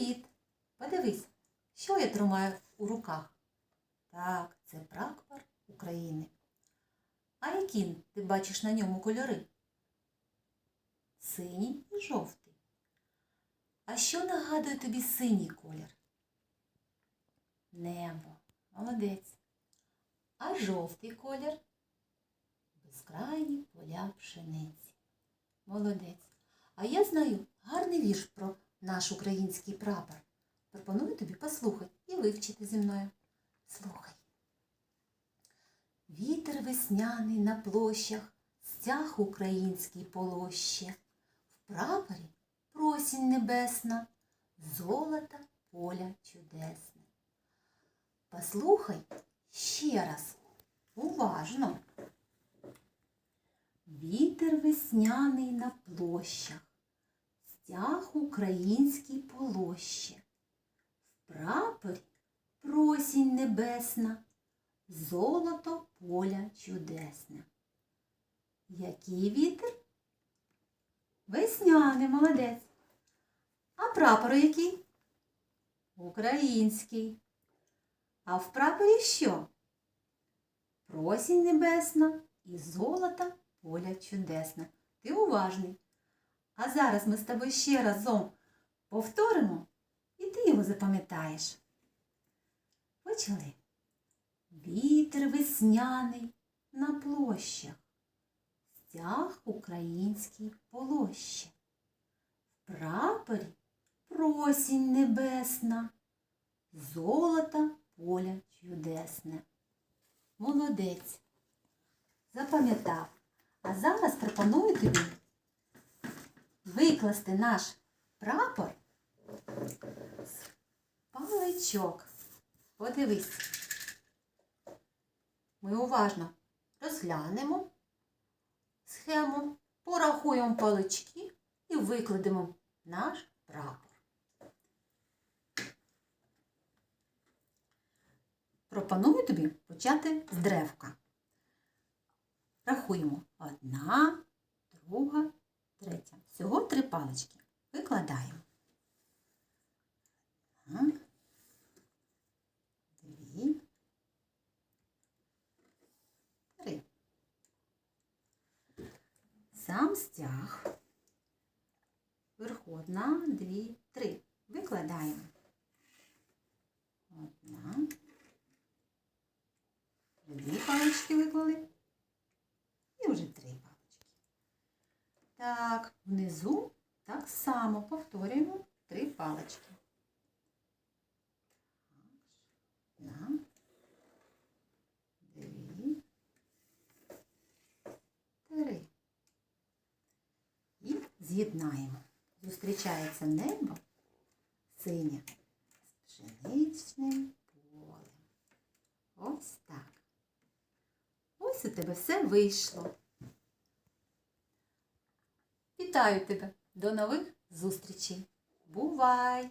Привіт! Подивись, що я тримаю у руках? Так, це прапор України. А які ти бачиш на ньому кольори? Синій і жовтий. А що нагадує тобі синій колір? Небо. Молодець. А жовтий колір? Безкрайні поля пшениці. Молодець. А я знаю гарний вірш про наш український прапор. Пропоную тобі послухати і вивчити зі мною. Слухай. Вітер весняний на площах, стяг український полоще. В прапорі просінь небесна, золота поля чудесне. Послухай ще раз, уважно. Вітер весняний на площах, стяг український полоще. В прапорі просінь небесна, золото поля чудесне. Який вітер? Весняний, молодець. А прапор який? Український. А в прапорі що? Просінь небесна і золота поля чудесна. Ти уважний. А зараз ми з тобою ще разом повторимо, і ти його запам'ятаєш. Почали. Вітер весняний на площах, стяг український полоще. В прапорі просінь небесна, золота поля чудесне. Молодець. Запам'ятав. А зараз пропоную тобі викласти наш прапор з паличок. Подивись. Ми уважно розглянемо схему, порахуємо палички і викладемо наш прапор. Пропоную тобі почати з древка. Рахуємо. Одна, друга, третя. Всього три палички. Викладаємо. Дві, три. Сам стяг. Верховна, дві, три. Викладаємо. Одна. Дві палички виклали. І вже три палички. Так, внизу так само повторюємо три палички. Одна, дві, три. І з'єднаємо. Зустрічається небо синє з пшеничним полем. Ось так. Ось у тебе все вийшло. Вітаю тебе! До нових зустрічей! Бувай!